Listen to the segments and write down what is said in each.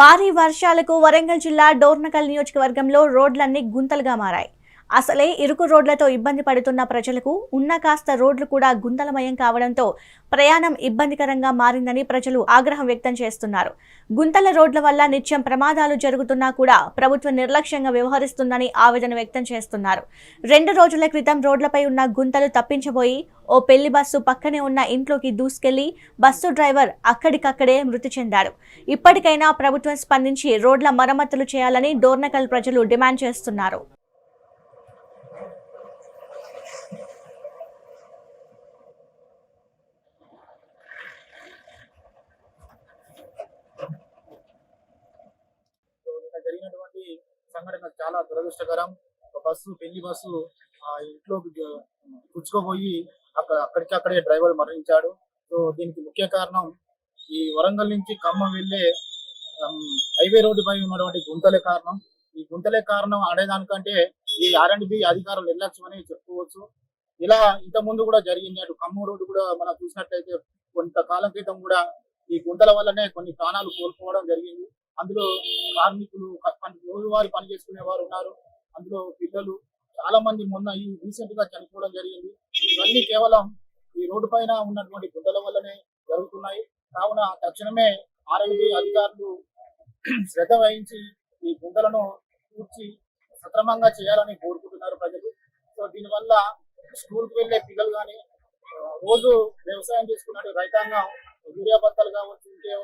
భారీ వర్షాలకు వరంగల్ జిల్లా డోర్నకల్ నియోజకవర్గంలో రోడ్లన్నీ గుంతలుగా మారాయి. అసలే ఇరుకు రోడ్లతో ఇబ్బంది పడుతున్న ప్రజలకు ఉన్న కాస్త రోడ్లు కూడా గుంతలమయం కావడంతో ప్రయాణం ఇబ్బందికరంగా మారిందని ప్రజలు ఆగ్రహం వ్యక్తం చేస్తున్నారు. గుంతల రోడ్ల వల్ల నిత్యం ప్రమాదాలు జరుగుతున్నా కూడా ప్రభుత్వం నిర్లక్ష్యంగా వ్యవహరిస్తుందని ఆవేదన వ్యక్తం చేస్తున్నారు. రెండు రోజుల క్రితం రోడ్లపై ఉన్న గుంతలు తప్పించబోయి ఓ పెళ్ళి బస్సు పక్కనే ఉన్న ఇంట్లోకి దూసుకెళ్ళి బస్సు డ్రైవర్ అక్కడికక్కడే మృతి చెందాడు. ఇప్పటికైనా ప్రభుత్వం స్పందించి రోడ్ల మరమ్మతులు చేయాలని డోర్నకల్ ప్రజలు డిమాండ్ చేస్తున్నారు. సంఘటన చాలా దురదృష్టకరం. ఒక బస్సు పెళ్ళి బస్సు ఆ ఇంట్లోకి గ- అక్కడ అక్కడికి అక్కడే డ్రైవర్ మరణించాడు. సో దీనికి ముఖ్య కారణం ఈ వరంగల్ నుంచి ఖమ్మం వెళ్ళే హైవే రోడ్డు పై ఉన్నటువంటి గుంతలే కారణం. ఈ గుంతలే కారణం అనేదానికంటే ఈ ఆర్ అండ్ బి అధికారులు నిర్లక్ష్యం అని చెప్పుకోవచ్చు. ఇలా ఇంత ముందు కూడా జరిగింది. అటు ఖమ్మం రోడ్డు కూడా మనం చూసినట్లయితే కొంతకాలం క్రితం కూడా ఈ గుంతల వల్లనే కొన్ని ప్రాణాలు కోల్పోవడం జరిగింది. అందులో కార్మికులు క- పని- పని చేసుకునే వారు ఉన్నారు. అందులో పిల్లలు చాలా మంది మొన్న ఈ రీసెంట్గా చనిపోవడం జరిగింది. ఇవన్నీ కేవలం ఈ రోడ్డు పైన ఉన్నటువంటి గుడ్డల వల్లనే జరుగుతున్నాయి. కావున తక్షణమే ఆర్ఐబి అధికారులు శ్రద్ధ వహించి ఈ గుంతలను పూడ్చి సక్రమంగా చేయాలని కోరుకుంటున్నారు ప్రజలు. సో దీనివల్ల స్కూల్కి వెళ్ళే పిల్లలు కానీ రోజు వ్యవసాయం చేసుకున్నట్టు రైతాంగం యూరియా బత్తాలు కావచ్చు ఇంకే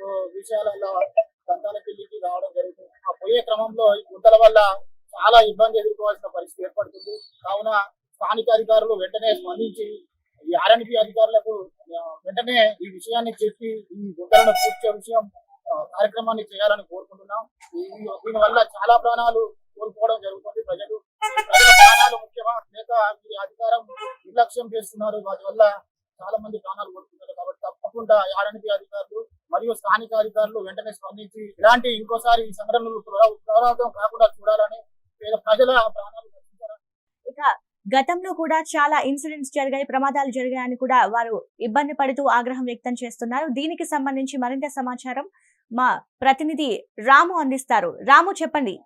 ఓ విషయాలలో దంతాల పెళ్ళికి రావడం జరుగుతుంది ఆ పోయే క్రమంలో ఈ గుంతల వల్ల చాలా ఇబ్బంది ఎదుర్కోవాల్సిన పరిస్థితి ఏర్పడుతుంది. కావున స్థానిక అధికారులు వెంటనే స్పందించి ఈ ఆర్ఎన్పి అధికారులకు వెంటనే ఈ విషయాన్ని చెప్పి ఈ గుడ్డలను పూర్చే విషయం కార్యక్రమాన్ని చేయాలని కోరుకుంటున్నాం. దీనివల్ల దీని వల్ల చాలా ప్రాణాలు కోల్పోవడం జరుగుతుంది ప్రజలు. ప్రజల ప్రాణాలు ముఖ్యమా? లేక ఈ అధికారం నిర్లక్ష్యం చేస్తున్నారు. వాటి వల్ల చాలా మంది ప్రాణాలు కోల్పోతున్నారు. కాబట్టి తప్పకుండా ఆర్ఎన్పి అధికారులు మరియు స్థానిక అధికారులు వెంటనే స్పందించి ఇలాంటి ఇంకోసారి ఈ సంఘటనలు పునరా- పునరావృతం కాకుండా చూడాలని పేద ప్రజల ప్రాణాలు ఇక గతంలో కూడా చాలా ఇన్సిడెంట్స్ జరిగాయి ప్రమాదాలు జరిగాయని కూడా వారు ఇబ్బంది పడుతూ ఆగ్రహం వ్యక్తం చేస్తున్నారు. దీనికి సంబంధించి మరింత సమాచారం మా ప్రతినిధి రాము అందిస్తారు. రాము చెప్పండి.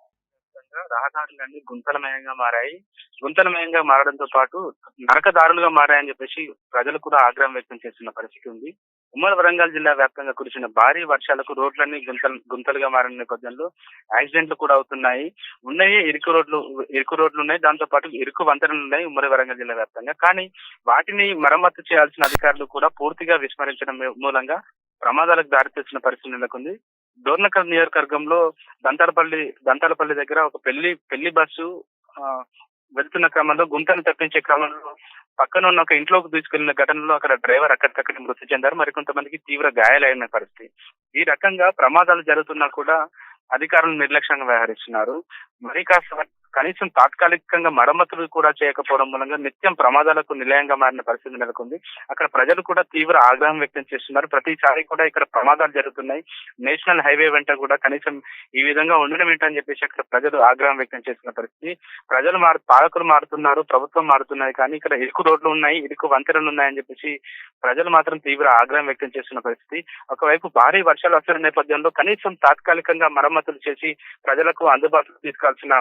రహదారులన్నీ గుంతలమయంగా మారాయి. గుంతలమయంగా మారడంతో పాటు నరకదారులుగా మారాయని చెప్పేసి ప్రజలు కూడా ఆగ్రహం వ్యక్తం చేస్తున్న పరిస్థితి ఉంది. ఉమ్మడి వరంగల్ జిల్లా వ్యాప్తంగా కురిసిన భారీ వర్షాలకు రోడ్లన్నీ గుంతలు గుంతలుగా మారిన నేపథ్యంలో యాక్సిడెంట్లు కూడా అవుతున్నాయి. ఉన్నాయి ఇరుకు రోడ్లు ఇరుకు రోడ్లు ఉన్నాయి. దాంతో పాటు ఇరుకు వంతెనలు ఉన్నాయి ఉమ్మడి వరంగల్ జిల్లా వ్యాప్తంగా. కానీ వాటిని మరమ్మతు చేయాల్సిన అధికారులు కూడా పూర్తిగా విస్మరించడం మూలంగా ప్రమాదాలకు దారితీసిన పరిస్థితి నెలకొంది. డోర్నకల్ నియోజకవర్గంలో దంతాలపల్లి దంతాలపల్లి దగ్గర ఒక పెళ్ళి పెళ్ళి బస్సు వెళ్తున్న క్రమంలో గుంతను తప్పించే క్రమంలో పక్కన ఉన్న ఒక ఇంట్లోకి తీసుకెళ్ళిన ఘటనలో అక్కడ డ్రైవర్ అక్కడికక్కడ మృతి చెందారు. మరికొంతమందికి తీవ్ర గాయాలైన పరిస్థితి. ఈ రకంగా ప్రమాదాలు జరుగుతున్నా కూడా అధికారులు నిర్లక్ష్యంగా వ్యవహరిస్తున్నారు. మరి కాస్త కనీసం తాత్కాలికంగా మరమ్మతులు కూడా చేయకపోవడం మూలంగా నిత్యం ప్రమాదాలకు నిలయంగా మారిన పరిస్థితి నెలకొంది. అక్కడ ప్రజలు కూడా తీవ్ర ఆగ్రహం వ్యక్తం చేస్తున్నారు. ప్రతిసారి కూడా ఇక్కడ ప్రమాదాలు జరుగుతున్నాయి. నేషనల్ హైవే వెంట కూడా కనీసం ఈ విధంగా ఉండడం ఏంటని చెప్పేసి అక్కడ ప్రజలు ఆగ్రహం వ్యక్తం చేస్తున్న పరిస్థితి. ప్రజలు మారు పాలకులు మారుతున్నారు ప్రభుత్వం మారుతున్నాయి కానీ ఇక్కడ ఇరుకు రోడ్లు ఉన్నాయి ఇరుకు వంతెనలు ఉన్నాయని చెప్పేసి ప్రజలు మాత్రం తీవ్ర ఆగ్రహం వ్యక్తం చేస్తున్న పరిస్థితి. ఒకవైపు భారీ వర్షాలు వస్తున్న నేపథ్యంలో కనీసం తాత్కాలికంగా మరమ్మతులు చేసి ప్రజలకు అందుబాటులో తీసుకాల్సిన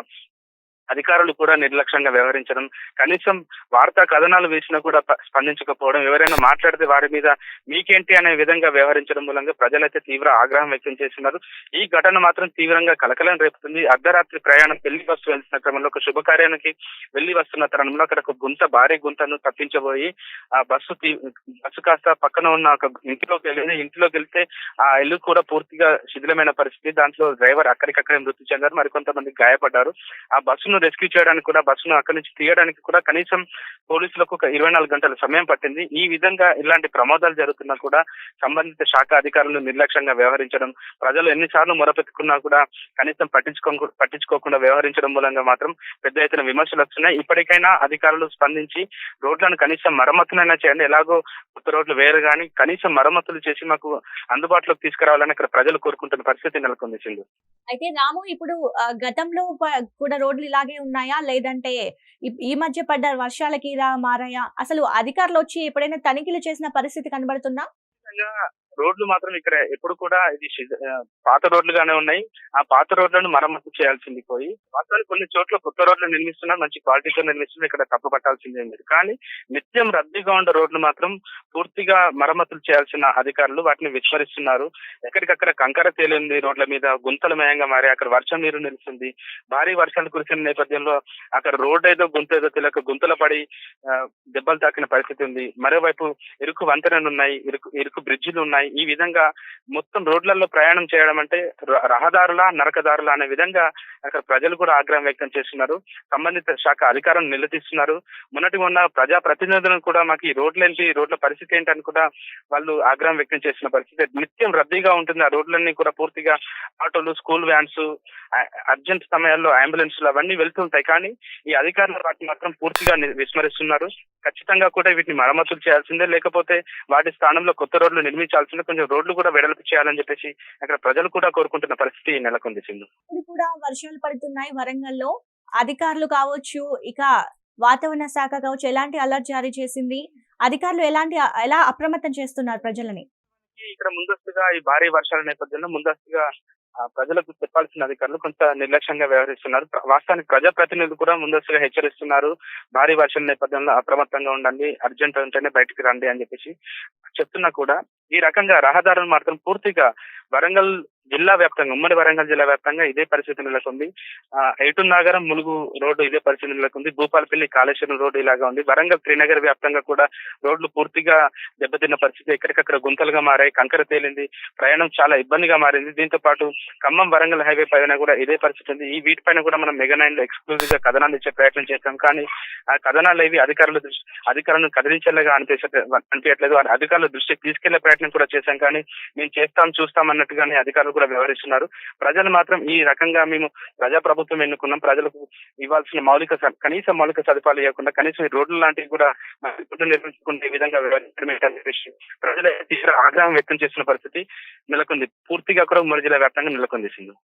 అధికారులు కూడా నిర్లక్ష్యంగా వ్యవహరించడం కనీసం వార్తా కథనాలు వేసినా కూడా స్పందించకపోవడం ఎవరైనా మాట్లాడితే వారి మీద మీకేంటి అనే విధంగా వ్యవహరించడం మూలంగా ప్రజలైతే తీవ్ర ఆగ్రహం వ్యక్తం చేస్తున్నారు. ఈ ఘటన మాత్రం తీవ్రంగా కలకలం రేపుతుంది. అర్ధరాత్రి ప్రయాణం పెళ్ళి బస్సు వెళ్తున్న క్రమంలో ఒక శుభకార్యానికి వెళ్ళి వస్తున్న తరుణంలో అక్కడ ఒక గుంత భారీ గుంతను తప్పించబోయి ఆ బస్సు తీ- బస్సు కాస్త పక్కన ఉన్న ఒక ఇంటిలోకి వెళ్ళింది ఇంటిలోకి వెళ్తే ఆ ఇల్లు కూడా పూర్తిగా శిథిలమైన పరిస్థితి. దాంట్లో డ్రైవర్ అక్కడికక్కడే మృతి చెందారు. మరికొంతమంది గాయపడ్డారు. ఆ బస్సు ను రెస్క్యూ చేయడానికి కూడా బస్సును అక్కడి నుంచి తీయడానికి కూడా కనీసం పోలీసులకు ఒక ఇరవై నాలుగు గంటల సమయం పట్టింది. ఈ విధంగా ఇలాంటి ప్రమాదాలు జరుగుతున్నా కూడా సంబంధిత శాఖ అధికారులు నిర్లక్ష్యంగా వ్యవహరించడం ప్రజలు ఎన్నిసార్లు మొరపెట్టుకున్నా కూడా కనీసం పట్టించుకో పట్టించుకోకుండా వ్యవహరించడం మూలంగా మాత్రం పెద్ద ఎత్తున విమర్శలు వస్తున్నాయి. ఇప్పటికైనా అధికారులు స్పందించి రోడ్లను కనీసం మరమ్మతునైనా చేయండి. ఎలాగో కొత్త రోడ్లు వేరు కానీ కనీసం మరమ్మతులు చేసి మాకు అందుబాటులోకి తీసుకురావాలని ఇక్కడ ప్రజలు కోరుకుంటున్న పరిస్థితి నెలకొంది సింధు. అయితే రాము ఇప్పుడు గతంలో కూడా రోడ్లు ఇలాగే ఉన్నాయా? లేదంటే ఈ- మధ్య పడ్డ వర్షాలకి ఇలా మారాయా? అసలు అధికారులు వచ్చి ఎప్పుడైనా తనిఖీలు చేసిన పరిస్థితి కనబడుతుందా? రోడ్లు మాత్రం ఇక్కడ ఎప్పుడు కూడా ఇది పాత రోడ్లుగానే ఉన్నాయి. ఆ పాత రోడ్లను మరమ్మతు చేయాల్సింది పోయి వాస్తవానికి కొన్ని చోట్ల కొత్త రోడ్లు నిర్మిస్తున్నారు మంచి క్వాలిటీతో నిర్మిస్తున్నారు ఇక్కడ తప్పు పట్టాల్సిందే మీరు కానీ నిత్యం రద్దీగా ఉన్న రోడ్లు మాత్రం పూర్తిగా మరమ్మతులు చేయాల్సిన అధికారులు వాటిని విస్మరిస్తున్నారు. ఎక్కడికక్కడ కంకర తేలింది రోడ్ల మీద గుంతలమయంగా మారి అక్కడ వర్షం నీరు నిలిచింది భారీ వర్షాలు కురిసిన నేపథ్యంలో అక్కడ రోడ్ ఏదో గుంత ఏదో తెలియక గుంతలు పడి దెబ్బలు తాకిన పరిస్థితి ఉంది. మరోవైపు ఇరుకు వంతెనలు ఉన్నాయి ఇరుకు ఇరుకు బ్రిడ్జిలు ఉన్నాయి. ఈ విధంగా మొత్తం రోడ్లలో ప్రయాణం చేయడం అంటే రహదారుల నరకదారుల అనే విధంగా అక్కడ ప్రజలు కూడా ఆగ్రహం వ్యక్తం చేస్తున్నారు. సంబంధిత శాఖ అధికారులను నిలదీస్తున్నారు. మొన్నటి మొన్న ప్రజా ప్రతినిధులను కూడా మాకు ఈ రోడ్లు ఏంటి రోడ్ల పరిస్థితి ఏంటని కూడా వాళ్ళు ఆగ్రహం వ్యక్తం చేసిన పరిస్థితి. నిత్యం రద్దీగా ఉంటుంది. ఆ రోడ్లన్నీ కూడా పూర్తిగా ఆటోలు స్కూల్ వ్యాన్స్ అర్జెంట్ సమయాల్లో అంబులెన్స్లు అవన్నీ వెళ్తుంటాయి. కానీ ఈ అధికారులు వాటిని మాత్రం పూర్తిగా విస్మరిస్తున్నారు. ఖచ్చితంగా కూడా వీటిని మరమ్మతులు చేయాల్సిందే. లేకపోతే వాటి స్థానంలో కొత్త రోడ్లు నిర్మించాల్సిందే కొంచెం రోడ్లు కూడా వెడల్పు చేయాలని చెప్పేసి అక్కడ ప్రజలు కూడా కోరుకుంటున్న పరిస్థితి నెలకొంది సింధు. ఇప్పుడు కూడా వర్షాలు పడుతున్నాయి. వరంగల్లో అధికారులు కావచ్చు ఇక వాతావరణ శాఖ కావచ్చు ఎలాంటి అలర్ట్ జారీ చేసింది? అధికారులు ఎలాంటి ఎలా అప్రమత్తం చేస్తున్నారు ప్రజలని? ఇక్కడ ముందస్తుగా ఈ భారీ వర్షాల నేపథ్యంలో ముందస్తుగా ప్రజలకు చెప్పాల్సిన అధికారులు కొంత నిర్లక్ష్యంగా వ్యవహరిస్తున్నారు. వాస్తవానికి ప్రజాప్రతినిధులు కూడా ముందస్తుగా హెచ్చరిస్తున్నారు. భారీ వర్షాల నేపథ్యంలో అప్రమత్తంగా ఉండండి అర్జెంట్ ఉంటేనే బయటికి రండి అని చెప్పేసి చెప్తున్నా కూడా ఈ రకంగా రహదారులు మాత్రం పూర్తిగా వరంగల్ జిల్లా వ్యాప్తంగా ఉమ్మడి వరంగల్ జిల్లా వ్యాప్తంగా ఇదే పరిస్థితి నెలకొంది. ఆ, ఎయిటు నాగరం ములుగు రోడ్డు ఇదే పరిస్థితి నెలకొంది. భూపాలపల్లి కాళేశ్వరం రోడ్డు ఇలాగా ఉంది. వరంగల్ త్రినగర్ వ్యాప్తంగా కూడా రోడ్లు పూర్తిగా దెబ్బతిన్న పరిస్థితి ఎక్కడికక్కడ గుంతలుగా మారాయి కంకర తేలింది ప్రయాణం చాలా ఇబ్బందిగా మారింది. దీంతో పాటు ఖమ్మం వరంగల్ హైవే పైన కూడా ఇదే పరిస్థితి ఉంది. ఈ వీటిపైన కూడా మనం మెగా నైన్లో ఎక్స్క్లూజివ్గా కథనాలు ఇచ్చే ప్రయత్నం చేస్తాం. కానీ ఆ కథనాలు ఇవి అధికారుల అధికారులను కదిలించేలాగా అనిపించ అనిపించట్లేదు అధికారుల దృష్టికి తీసుకెళ్ళే ప్రయత్నం కూడా చేశాం. కానీ మేము చేస్తాం చూస్తాం అన్నట్టుగానే అధికారులు కూడా వ్యవహరిస్తున్నారు. ప్రజలు మాత్రం ఈ రకంగా మేము ప్రజా ప్రభుత్వం ఎన్నుకున్నాం. ప్రజలకు ఇవ్వాల్సిన మౌలిక కనీస మౌలిక సదుపాయాలు ఇవ్వకుండా కనీసం ఈ రోడ్లు లాంటివి కూడా నిర్మించుకునే విధంగా వ్యవహరించడం ప్రజలు తీవ్ర ఆగ్రహం వ్యక్తం చేస్తున్న పరిస్థితి నెలకొంది. పూర్తిగా కూడా ఉమ్మడి జిల్లా వ్యాప్తంగా నెలకొంది సింధు.